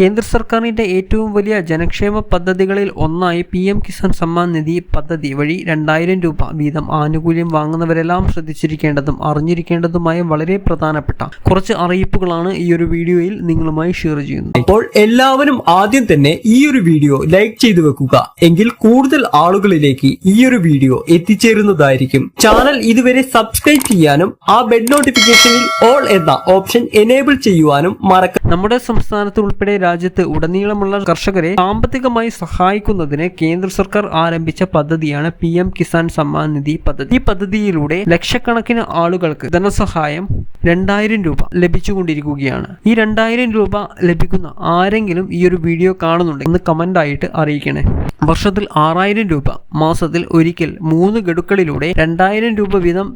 കേന്ദ്ര സർക്കാരിന്റെ ഏറ്റവും വലിയ ജനക്ഷേമ പദ്ധതികളിൽ ഒന്നായി പി എം കിസാൻ സമ്മാൻ നിധി പദ്ധതി വഴി രണ്ടായിരം രൂപ വീതം ആനുകൂല്യം വാങ്ങുന്നവരെല്ലാം ശ്രദ്ധിച്ചിരിക്കേണ്ടതും അറിഞ്ഞിരിക്കേണ്ടതുമായ വളരെ പ്രധാനപ്പെട്ട കുറച്ച് അറിയിപ്പുകളാണ് ഈ ഒരു വീഡിയോയിൽ നിങ്ങളുമായി ഷെയർ ചെയ്യുന്നത്. അപ്പോൾ എല്ലാവരും ആദ്യം തന്നെ ഈ ഒരു വീഡിയോ ലൈക്ക് ചെയ്തു വെക്കുക. എങ്കിൽ കൂടുതൽ ആളുകളിലേക്ക് ഈ ഒരു വീഡിയോ എത്തിച്ചേരുന്നതായിരിക്കും. ചാനൽ ഇതുവരെ സബ്സ്ക്രൈബ് ചെയ്യാനും ആ ബെഡ് നോട്ടിഫിക്കേഷനിൽ ഓൾ എന്ന ഓപ്ഷൻ എനേബിൾ ചെയ്യുവാനും മറക്ക നമ്മുടെ സംസ്ഥാനത്ത് ഉൾപ്പെടെ രാജ്യത്ത് ഉടനീളമുള്ള കർഷകരെ സാമ്പത്തികമായി സഹായിക്കുന്നതിന് കേന്ദ്ര സർക്കാർ ആരംഭിച്ച പദ്ധതിയാണ് പി എം കിസാൻ സമ്മാൻ നിധി പദ്ധതി. ഈ പദ്ധതിയിലൂടെ ലക്ഷക്കണക്കിന് ആളുകൾക്ക് ധനസഹായം രണ്ടായിരം രൂപ ലഭിച്ചുകൊണ്ടിരിക്കുകയാണ്. ഈ രണ്ടായിരം രൂപ ലഭിക്കുന്ന ആരെങ്കിലും ഈ ഒരു വീഡിയോ കാണുന്നുണ്ടെങ്കിൽ ഒന്ന് കമന്റ് ആയിട്ട് അറിയിക്കണേ. വർഷത്തിൽ ആറായിരം രൂപ മാസത്തിൽ ഒരിക്കൽ മൂന്ന് ഗഡുക്കളിലൂടെ രണ്ടായിരം രൂപ വീതം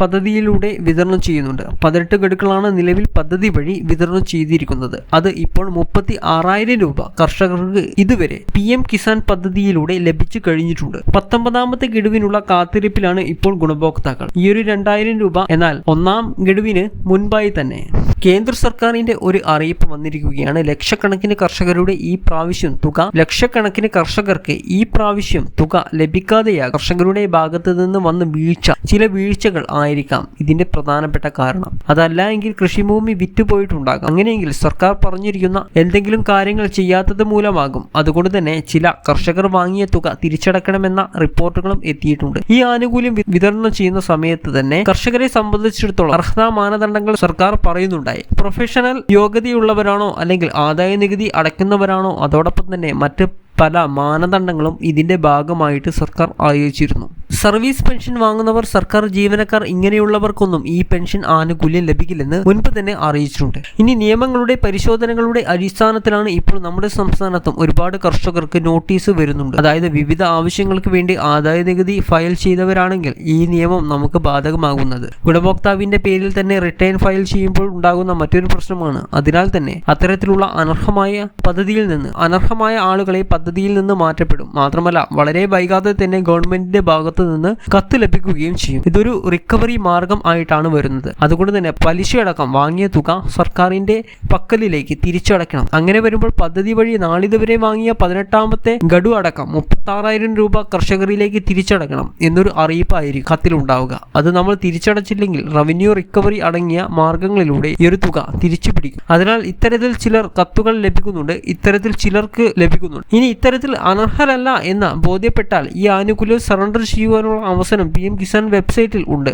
പദ്ധതിയിലൂടെ വിതരണം ചെയ്യുന്നുണ്ട്. പതിനെട്ട് ഗഡുക്കളാണ് നിലവിൽ പദ്ധതി വഴി വിതരണം ചെയ്തിരിക്കുന്നത്. അത് ഇപ്പോൾ മുപ്പത്തി ആറായിരം രൂപ കർഷകർക്ക് ഇതുവരെ പി എം കിസാൻ പദ്ധതിയിലൂടെ ലഭിച്ചു കഴിഞ്ഞിട്ടുണ്ട്. പത്തൊമ്പതാമത്തെ ഗഡുവിനുള്ള കാത്തിരിപ്പിലാണ് ഇപ്പോൾ ഗുണഭോക്താക്കൾ. ഈ ഒരു രണ്ടായിരം രൂപ എന്നാൽ ഒന്നാം ഗഡുവിന് മുൻപായി തന്നെ. കേന്ദ്ര സർക്കാരിന്റെ ഒരു അറിയിപ്പ് വന്നിരിക്കുകയാണ്. ലക്ഷക്കണക്കിന് കർഷകരുടെ ഈ പ്രാവശ്യം തുക ലക്ഷക്കണക്കിന് കർഷകർക്ക് ഈ പ്രാവശ്യം തുക ലഭിക്കാതെയാ കർഷകരുടെ ഭാഗത്ത് നിന്ന് വന്ന് വീഴ്ച. ചില വീഴ്ചകൾ ആയിരിക്കാം. ഇതിന്റെ പ്രധാനപ്പെട്ട കാരണം. അതല്ല എങ്കിൽ കൃഷിഭൂമി വിറ്റുപോയിട്ടുണ്ടാകാം. അങ്ങനെയെങ്കിൽ സർക്കാർ പറഞ്ഞിരിക്കുന്ന എന്തെങ്കിലും കാര്യങ്ങൾ ചെയ്യാത്തത് മൂലമാകും. അതുകൊണ്ട് തന്നെ ചില കർഷകർ വാങ്ങിയ തുക തിരിച്ചടക്കണമെന്ന റിപ്പോർട്ടുകളും എത്തിയിട്ടുണ്ട്. ഈ ആനുകൂല്യം വിതരണം ചെയ്യുന്ന സമയത്ത് തന്നെ കർഷകരെ സംബന്ധിച്ചിടത്തോളം അർഹതാ മാനദണ്ഡങ്ങൾ സർക്കാർ പറയുന്നുണ്ടായി. പ്രൊഫഷണൽ യോഗ്യതയുള്ളവരാണോ അല്ലെങ്കിൽ ആദായ നികുതി അടയ്ക്കുന്നവരാണോ അതോടൊപ്പം തന്നെ മറ്റ് പല മാനദണ്ഡങ്ങളും ഇതിന്റെ ഭാഗമായിട്ട് സർക്കാർ അറിയിച്ചിരുന്നു സർവീസ് പെൻഷൻ വാങ്ങുന്നവർ സർക്കാർ ജീവനക്കാർ ഇങ്ങനെയുള്ളവർക്കൊന്നും ഈ പെൻഷൻ ആനുകൂല്യം ലഭിക്കില്ലെന്ന് മുൻപ് തന്നെ അറിയിച്ചിട്ടുണ്ട്. ഇനി നിയമങ്ങളുടെ പരിശോധനകളുടെ അടിസ്ഥാനത്തിലാണ് ഇപ്പോൾ നമ്മുടെ സംസ്ഥാനത്തും ഒരുപാട് കർഷകർക്ക് നോട്ടീസ് വരുന്നുണ്ട്. അതായത് വിവിധ ആവശ്യങ്ങൾക്ക് വേണ്ടി ആദായ നികുതി ഫയൽ ചെയ്തവരാണെങ്കിൽ ഈ നിയമം നമുക്ക് ബാധകമാകുന്നത്. ഗുണഭോക്താവിന്റെ പേരിൽ തന്നെ റിട്ടേൺ ഫയൽ ചെയ്യുമ്പോൾ ഉണ്ടാകുന്ന മറ്റൊരു പ്രശ്നമാണ്. അതിനാൽ തന്നെ അത്തരത്തിലുള്ള അനർഹമായ പദ്ധതിയിൽ നിന്ന് അനർഹമായ ആളുകളെ പദ്ധതിയിൽ നിന്ന് മാറ്റപ്പെടും. മാത്രമല്ല വളരെ വൈകാതെ തന്നെ ഗവൺമെന്റിന്റെ ഭാഗത്തു നിന്ന് കത്ത് ലഭിക്കുകയും ചെയ്യും. ഇതൊരു റിക്കവറി മാർഗം ആയിട്ടാണ് വരുന്നത്. അതുകൊണ്ട് തന്നെ പലിശയടക്കം വാങ്ങിയ തുക സർക്കാരിന്റെ പക്കലിലേക്ക് തിരിച്ചടയ്ക്കണം. അങ്ങനെ വരുമ്പോൾ പദ്ധതി വഴി നാളിതുവരെ വാങ്ങിയ പതിനെട്ടാമത്തെ ഗഡു അടക്കം മുപ്പത്താറായിരം രൂപ കർഷകരിലേക്ക് തിരിച്ചടക്കണം എന്നൊരു അറിയിപ്പായിരിക്കും കത്തിലുണ്ടാവുക. അത് നമ്മൾ തിരിച്ചടച്ചില്ലെങ്കിൽ റവന്യൂ റിക്കവറി അടങ്ങിയ മാർഗങ്ങളിലൂടെ ഈ ഒരു തുക തിരിച്ചു പിടിക്കും. അതിനാൽ ഇത്തരത്തിൽ ചിലർ കത്തുകൾ ലഭിക്കുന്നുണ്ട്. ഇത്തരത്തിൽ ചിലർക്ക് ലഭിക്കുന്നുണ്ട്. ഇനി ഇത്തരത്തിൽ അനർഹരല്ല എന്ന് ബോധ്യപ്പെട്ടാൽ ഈ ആനുകൂല്യം സറണ്ടർ ചെയ്യുവാനുള്ള അവസരം പി എം കിസാൻ വെബ്സൈറ്റിൽ ഉണ്ട്.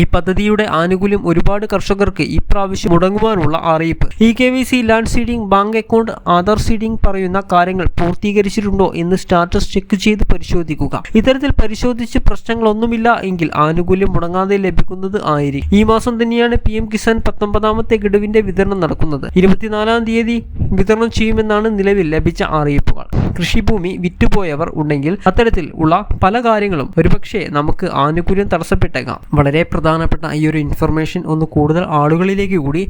ഈ പദ്ധതിയുടെ ആനുകൂല്യം ഒരുപാട് കർഷകർക്ക് ഇപ്രാവശ്യം പ്രാവശ്യം മുടങ്ങുവാനുള്ള അറിയിപ്പ്. E K Y C land seeding bank account Aadhaar seeding പറയുന്ന കാര്യങ്ങൾ പൂർത്തീകരിച്ചിട്ടുണ്ടോ എന്ന് സ്റ്റാറ്റസ് ചെക്ക് ചെയ്ത് പരിശോധിക്കുക. ഇത്തരത്തിൽ പരിശോധിച്ച് പ്രശ്നങ്ങളൊന്നുമില്ല എങ്കിൽ ആനുകൂല്യം മുടങ്ങാതെ ലഭിക്കുന്നത് ആയിരിക്കും ഈ മാസം തന്നെയാണ് പി എം കിസാൻ പത്തൊമ്പതാമത്തെ ഗഡുവിന്റെ വിതരണം നടക്കുന്നത്. ഇരുപത്തിനാലാം തീയതി വിതരണം ചെയ്യുമെന്നാണ് നിലവിൽ ലഭിച്ച അറിയിപ്പുകൾ. കൃഷിഭൂമി വിറ്റുപോയവർ ഉണ്ടെങ്കിൽ അത്തരത്തിൽ ഉള്ള പല കാര്യങ്ങളും ഒരുപക്ഷെ നമുക്ക് ആനുകൂല്യം തടസ്സപ്പെട്ടേക്കാം. വളരെ പ്രധാനപ്പെട്ട ഈ ഒരു ഇൻഫർമേഷൻ ഒന്ന് കൂടുതൽ ആളുകളിലേക്ക് കൂടി